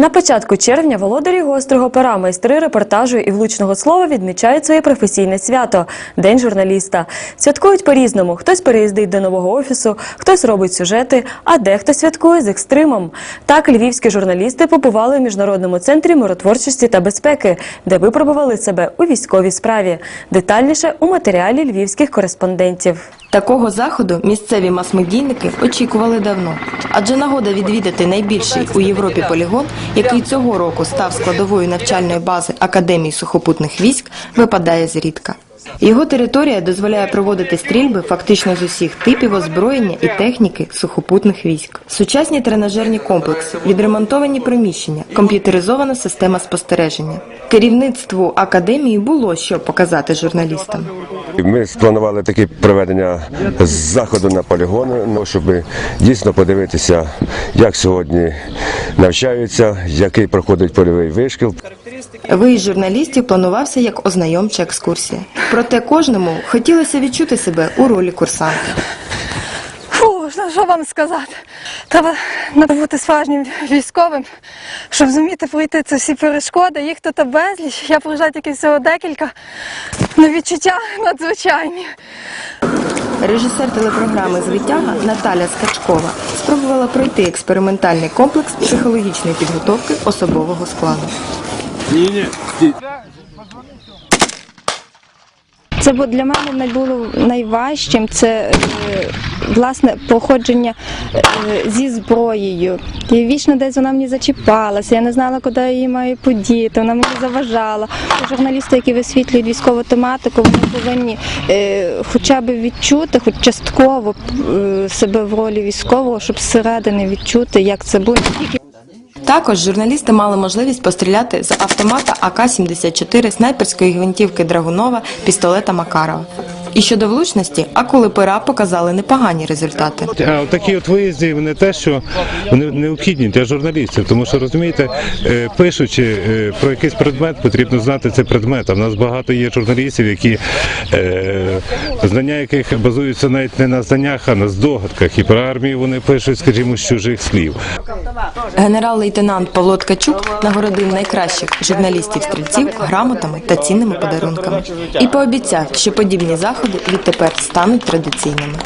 На початку червня володарі гострого пера, майстри репортажу і влучного слова відмічають своє професійне свято День журналіста. Святкують по-різному. Хтось переїздить до нового офісу, хтось робить сюжети, а дехто святкує з екстримом. Так львівські журналісти побували в міжнародному центрі миротворчості та безпеки, де випробували себе у військовій справі. Детальніше у матеріалі львівських кореспондентів. Такого заходу місцеві мас-медійники очікували давно, адже нагода відвідати найбільший у Європі полігон, який цього року став складовою навчальної бази Академії сухопутних військ, випадає зрідка. Його територія дозволяє проводити стрільби фактично з усіх типів озброєння і техніки сухопутних військ. Сучасні тренажерні комплекси, відремонтовані приміщення, комп'ютеризована система спостереження. Керівництву академії було що показати журналістам. Ми спланували таке проведення заходу на полігон, ну, щоб дійсно подивитися, як сьогодні навчаються, який проходить польовий вишкіл. Виїзд журналістів планувався як ознайомча екскурсія. Проте кожному хотілося відчути себе у ролі курсанта. Фу, що- вам сказати? Треба треба бути справжнім військовим, щоб зуміти пройти ці всі перешкоди. Їх тут безліч. Я проїжджаю тільки всього декілька. Ну, відчуття надзвичайні. Режисер телепрограми Звитяга Наталя Скачкова спробувала пройти експериментальний комплекс психологічної підготовки особового складу. Це бу- для мене не було найважчим. Це е, власне походження е, зі зброєю. І вічно десь вона мені зачіпалася. Я не знала, куди я її маю подіти. Вона мені заважала. Журналісти, які висвітлюють військову тематику, вони повинні е, хоча б відчути, хоч частково себе в ролі військового, щоб зсередини відчути, як це буде. Також журналісти мали можливість постріляти з автомата АК-74, снайперської гвинтівки Драгунова, пістолета Макарова. І щодо влучності, акули пера показали непогані результати. А такі от виїзди вони те, що вони необхідні для журналістів, тому що розумієте, е, пишучи е, про якийсь предмет, потрібно знати цей предмет. А в нас багато є журналістів, які е, знання яких базуються навіть не на знаннях, а на здогадках. І про армію вони пишуть, скажімо, з чужих слів. Генерал-лейтенант Павло Ткачук нагородив найкращих журналістів-стрільців грамотами та цінними подарунками і пообіцяв, що подібні заходи відтепер стануть традиційними.